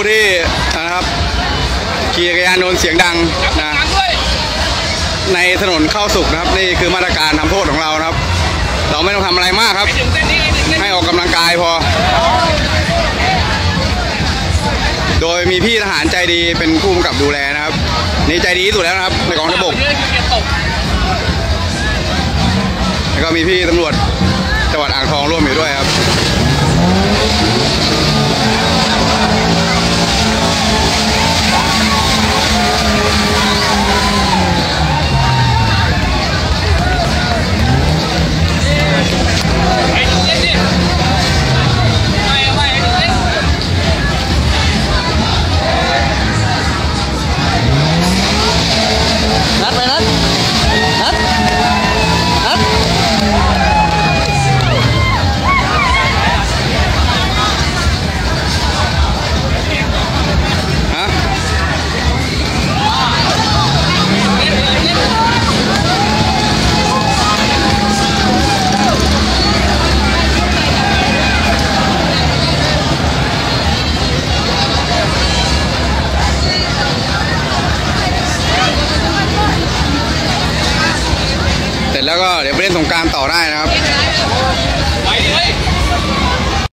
ูที่นะครับขี่จักรยานยนต์เสียงดังนะในถนนเข้าสุขนะครับ นี่คือมาตรการทำโทษของเรานะครับ เราไม่ต้องทำอะไรมากครับ ให้ออกกำลังกายพอ โดยมีพี่ทหารใจดีเป็นผู้กำกับดูแลนะครับ นี่ใจดีสุดแล้วนะครับในกองทัพบกแล้วก็มีพี่ตำรวจจังหวัดอ่างทองร่วมอยู่ด้วยครับ แล้วก็เดี๋ยวไปเล่นสงการต่อได้นะครับ